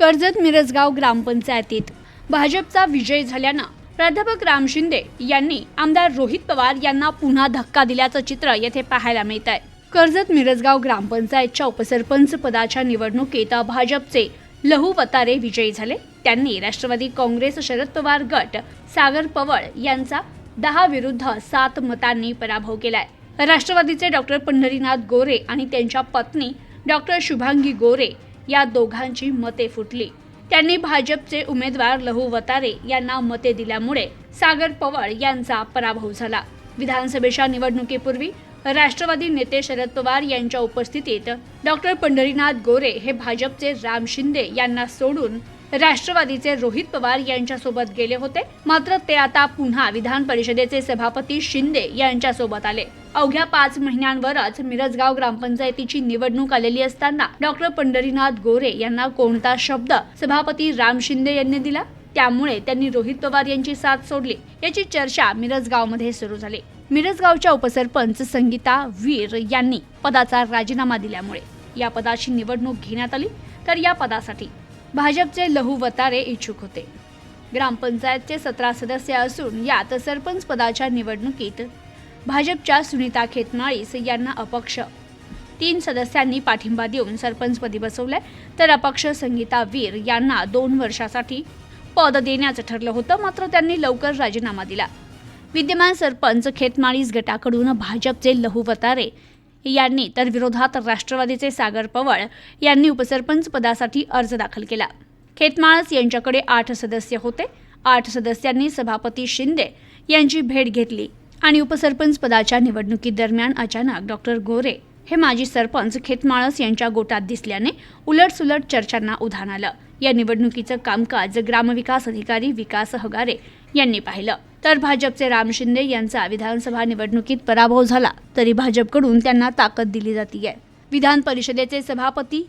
कर्जत मिरजगाव ग्रामपंचायतीत. भाजपचा विजय झाल्यानं प्राध्यापक राम शिंदे यांनी आमदार रोहित पवार यांना पुन्हा धक्का दिल्याचं चित्र येथे पाहायला मिळत आहे कर्जत मिरजगाव ग्रामपंचायतच्या उपसरपंच पदाच्या निवडणुकीत भाजपचे लहू वतारे विजयी झाले. त्यांनी राष्ट्रवादी काँग्रेस शरद पवार गट सागर पवळ यांचा दहा विरुद्ध सात मतांनी पराभव केलाय. राष्ट्रवादीचे डॉक्टर पंढरीनाथ गोरे आणि त्यांच्या पत्नी डॉक्टर शुभांगी गोरे या दोघांची मते फुटली. त्यांनी भाजपचे उमेदवार लहू वतारे यांना मते दिल्यामुळे सागर पवार यांचा पराभव झाला. विधानसभेच्या निवडणुकीपूर्वी राष्ट्रवादी नेते शरद पवार यांच्या उपस्थितीत डॉक्टर पंढरीनाथ गोरे हे भाजपचे राम शिंदे यांना सोडून राष्ट्रवादीचे रोहित पवार यांच्यासोबत गेले होते. मात्र ते आता पुन्हा विधान परिषदेचे सभापती शिंदे यांच्यासोबत आले. अवघ्या पाच महिन्यांवरच मिरजगाव ग्रामपंचायतीची निवडणूक आलेली असताना डॉक्टर पंढरीनाथ गोरे यांना कोणता शब्द सभापती राम शिंदे यांनी दिला? त्यामुळे त्यांनी रोहित पवार यांची साथ सोडली. याची चर्चा मिरजगावमध्ये सुरू झाली. मिरजगावच्या उपसरपंच संगीता वीर यांनी पदाचा राजीनामा दिल्यामुळे या पदाची निवडणूक घेण्यात आली. तर या पदासाठी भाजपचे लहू वतारे इच्छुक होते. ग्रामपंचायतचे सतरा सदस्य असून यात सरपंच पदाच्या निवडणुकीत भाजपच्या सुनीता खेतमाळीस यांना अपक्ष. तीन सदस्यांनी पाठिंबा देऊन सरपंचपदी बसवले तर अपक्ष संगीता वीर यांना दोन वर्षासाठी पद देण्याचं ठरलं होतं मात्र त्यांनी लवकर राजीनामा दिला. विद्यमान सरपंच खेतमाळीस गटाकडून भाजपचे लहू वतारे यांनी तर विरोधात राष्ट्रवादीचे सागर पवळ यांनी उपसरपंच पदासाठी अर्ज दाखल केला. खेतमाळस यांच्याकडे आठ सदस्य होते. आठ सदस्यांनी सभापती शिंदे यांची भेट घेतली. आणि उपसरपंच पदाच्या निवडणुकीदरम्यान अचानक डॉक्टर गोरे हे माजी सरपंच खेतमाळस यांच्या गोटात दिसल्याने उलटसुलट चर्चांना उधाण आलं. या निवडणुकीचं कामकाज ग्रामविकास अधिकारी विकास हगारे यांनी पाहिलं. तर भाजपचे राम शिंदे यांचा विधानसभा निवडणुकीत पराभव झाला तरी भाजपकडून त्यांना ताकद दिली जाते विधान परिषदेचे सभापती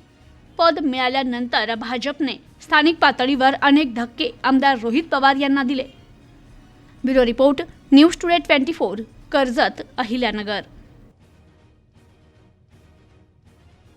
पद मिळाल्यानंतर भाजपने स्थानिक पातळीवर अनेक धक्के आमदार रोहित पवार यांना दिले. Bureau report news today twenty four Karjat Ahilyanagar